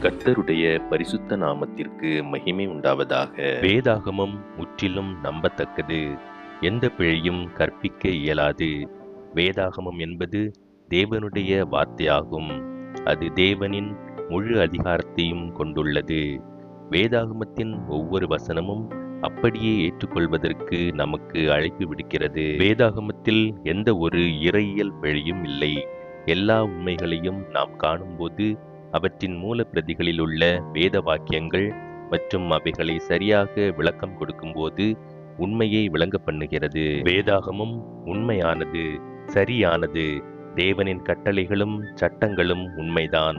கர்த்தருடைய பரிசுத்த நாமத்திற்கு மகிமை உண்டாவதாக. வேதாகமம் முற்றிலும் நம்பத்தக்கது. எந்த பிழையும் கற்பிக்க இயலாது. வேதாகமம் என்பது தேவனுடைய வார்த்தையாகும். அது தேவனின் முழு அதிகாரத்தையும் கொண்டுள்ளது. வேதாகமத்தின் ஒவ்வொரு வசனமும் அப்படியே ஏற்றுக்கொள்வதற்கு நமக்கு அழைப்பு விடுக்கிறது. வேதாகமத்தில் எந்த ஒரு இறையியல் பிழையும் இல்லை. எல்லா உண்மைகளையும் நாம் காணும்போது அவற்றின் மூல பிரதிகளில் உள்ள வேத வாக்கியங்கள் மற்றும் அவைகளை சரியாக விளக்கம் கொடுக்கும்போது உண்மையை விளங்க பண்ணுகிறது. வேதாகமும் உண்மையானது சரியானது. தேவனின் கட்டளைகளும் சட்டங்களும் உண்மைதான்.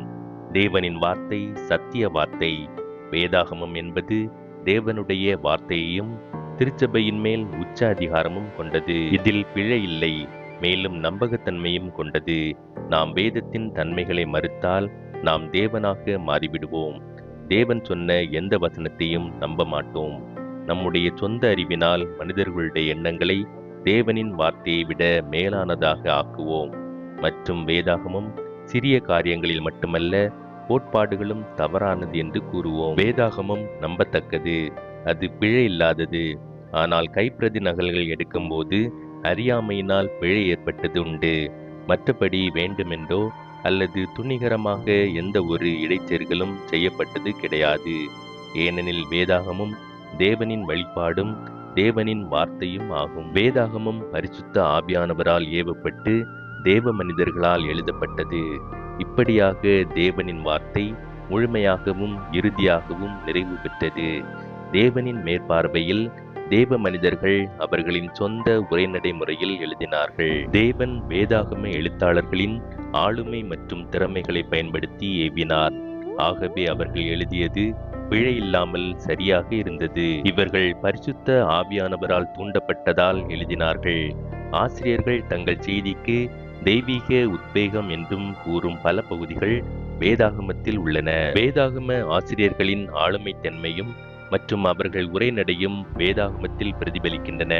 தேவனின் வார்த்தை சத்திய வார்த்தை. வேதாகமம் என்பது தேவனுடைய வார்த்தையையும் திருச்சபையின் மேல் உச்ச அதிகாரமும் கொண்டது. இதில் பிழை இல்லை மேலும் நம்பகத்தன்மையும் கொண்டது. நாம் வேதத்தின் தன்மைகளை மறுத்தால் நாம் தேவனாக மாறிவிடுவோம். தேவன் சொன்ன எந்த வசனத்தையும் நம்ப மாட்டோம். நம்முடைய சொந்த அறிவினால் மனிதர்களுடைய எண்ணங்களை தேவனின் வார்த்தையை விட மேலானதாக ஆக்குவோம். மற்றும் வேதாகமும் சிறிய காரியங்களில் மட்டுமல்ல கோட்பாடுகளும் தவறானது என்று கூறுவோம். வேதாகமம் நம்பத்தக்கது. அது பிழை இல்லாதது. ஆனால் கைப்பிரதி நகல்கள் எடுக்கும்போது அறியாமையினால் பிழை ஏற்பட்டது உண்டு. மற்றபடி வேண்டுமென்றோ அல்லது துணிகரமாக எந்த ஒரு இடைச்செருகலும் செய்யப்பட்டது கிடையாது. ஏனெனில் வேதாகமும் தேவனின் வழிபாடும் தேவனின் வார்த்தையும் ஆகும். வேதாகமும் பரிசுத்த ஆவியானவரால் ஏவப்பட்டு தேவ மனிதர்களால் எழுதப்பட்டது. இப்படியாக தேவனின் வார்த்தை முழுமையாகவும் இறுதியாகவும் நிறைவு பெற்றது. தேவனின் மேற்பார்வையில் தேவ மனிதர்கள் அவர்களின் சொந்த உரைநடை முறையில் எழுதினார்கள். தேவன் வேதாகம எழுத்தாளர்களின் ஆளுமை மற்றும் திறமைகளை பயன்படுத்தி ஏவினார். ஆகவே அவர்கள் எழுதியது பிழை இல்லாமல் சரியாக இருந்தது. இவர்கள் பரிசுத்த ஆவியானவரால் தூண்டப்பட்டதால் எழுதினார்கள். ஆசிரியர்கள் தங்கள் செய்திக்கு தெய்வீக உத்வேகம் என்றும் கூறும் பல பகுதிகள் வேதாகமத்தில் உள்ளன. வேதாகம ஆசிரியர்களின் ஆளுமை தன்மையும் மற்றும் அவர்கள் உரைநடையும் வேதாகமத்தில் பிரதிபலிக்கின்றன.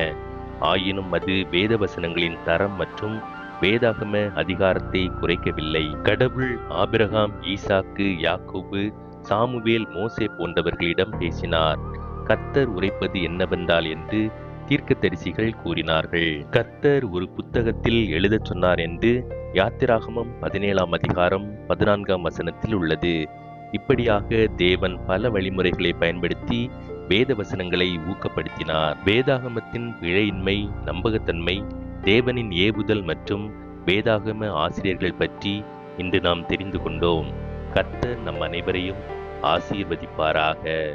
ஆயினும் அது வேத வசனங்களின் தரம் மற்றும் வேதாகம அதிகாரத்தை குறைக்கவில்லை. கடவுள் ஆபிரகாம் ஈசாக்கு யாக்கோபு சாமுவேல் மோசே போன்றவர்களிடம் பேசினார். கத்தர் உரைப்பது என்னவென்றால் என்று தீர்க்கதரிசிகள் கூறினார்கள். கர்த்தர் ஒரு புத்தகத்தில் எழுதச் சொன்னார் என்று யாத்திராகமம் பதினேழாம் அதிகாரம் பதினான்காம் வசனத்தில் உள்ளது. இப்படியாக தேவன் பல வழிமுறைகளை பயன்படுத்தி வேத வசனங்களை ஊக்கப்படுத்தினார். வேதாகமத்தின் பிழையின்மை நம்பகத்தன்மை தேவனின் ஏவுதல் மற்றும் வேதாகம ஆசிரியர்கள் பற்றி இன்று நாம் தெரிந்து கொண்டோம். கர்த்தர் நம் அனைவரையும் ஆசீர்வதிப்பாராக.